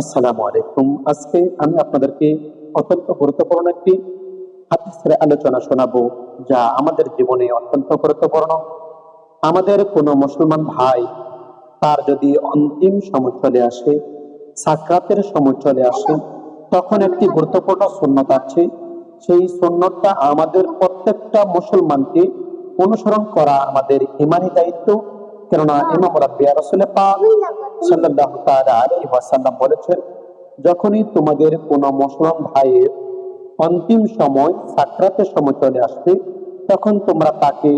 আসসালামু আলাইকুম। আজকে আমি আপনাদেরকে অত্যন্ত গুরুত্বপূর্ণ একটি হাদিসের আলোচনা শোনাবো, যা আমাদের জীবনে অত্যন্ত গুরুত্বপূর্ণ। আমাদের কোনো মুসলমান ভাই, তার যদি অন্তিম সময় চলে আসে, সাকরাতের সময় চলে আসে, তখন একটি গুরুত্বপূর্ণ সুন্নত আছে। সেই সুন্নতটা আমাদের প্রত্যেকটা মুসলমানকে অনুসরণ করা আমাদের ইমানি দায়িত্ব। কেননা ইমাম রাব্বিয়া রাসূলে পাক তাআলা আলাইহি ওয়াসাল্লাম বলেছেন যখনই তোমাদের কোনো মুসলমান ভাইয়ের অন্তিম সময় সাকরাতের সময় চলে আসবে তখন তোমরা তাকে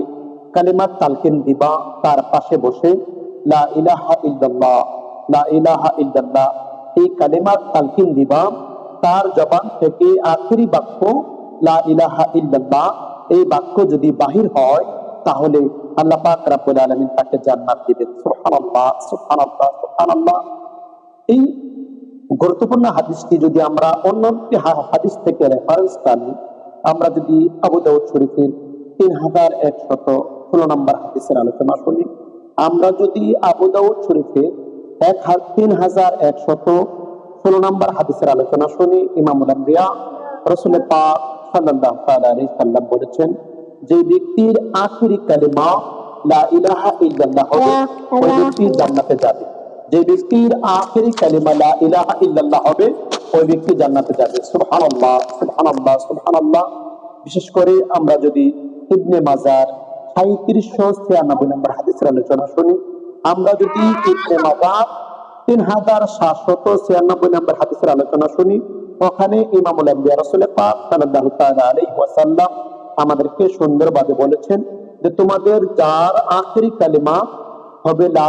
কালিমাত তালকিন দিবা তার পাশে বসে লা ইলাহা ইল্লাল্লাহ লা ইলাহা ইল্লাল্লাহ এই কালিমার তালকিন দিবা তার জবান থেকে আখেরি বাক্য লা ইলাহা ইল্লাল্লাহ এই বাক্য যদি বাহির হয় তাহলে আল্লাহ পাক রাব্বুল আলামিন তাকে জান্নাত দিবেন সুবহানাল্লাহ সুবহানাল্লাহ সুবহানাল্লাহ। এই গুরুত্বপূর্ণ হাদিসটি যদি আমরা অন্য একটি হাদিস থেকে রেফারেন্স টানি আমরা যদি আবু দাউদ শরীফের তিন হাজার একশত ষোলো নম্বর হাদিসের আলোচনা শুনি, আমরা যদি আবু দাউদ শরীফের এক তিন হাজার একশত ষোলো নম্বর হাদিসের আলোচনা শুনি, ইমামুল আম্বিয়া, রসুল পাক আলাইহি সাল্লাম বলেছেন যে ব্যক্তির আখিরি কালিমা লা ইলাহা ইল্লাল্লাহ হবে ওই ব্যক্তি জান্নাতে যাবে। যে ব্যক্তির আখেরি কালিমা লা ইলাহা ইল্লাল্লাহ হবে ওই ব্যক্তি জান্নাতে যাবে। সুবহানাল্লাহ সুবহানাল্লাহ সুবহানাল্লাহ। বিশেষ করে আমরা যদি ইবনে মাজার সাঁত্রিশশো ছিয়ানব্বই নম্বর হাদিসের আলোচনা শুনি আমরা যদি ইবনে মাজার তিন হাজার সাতশত ছিয়ানব্বই নম্বর হাদিসের আলোচনা শুনি ওখানে ইমামুল আম্বিয়া রাসূল পাক সাল্লাল্লাহু তাআলা আলাইহি ওয়াসাল্লাম আমাদেরকে সুন্দরভাবে বলেছেন যে তোমাদের যার আখেরি কালিমা হবে লা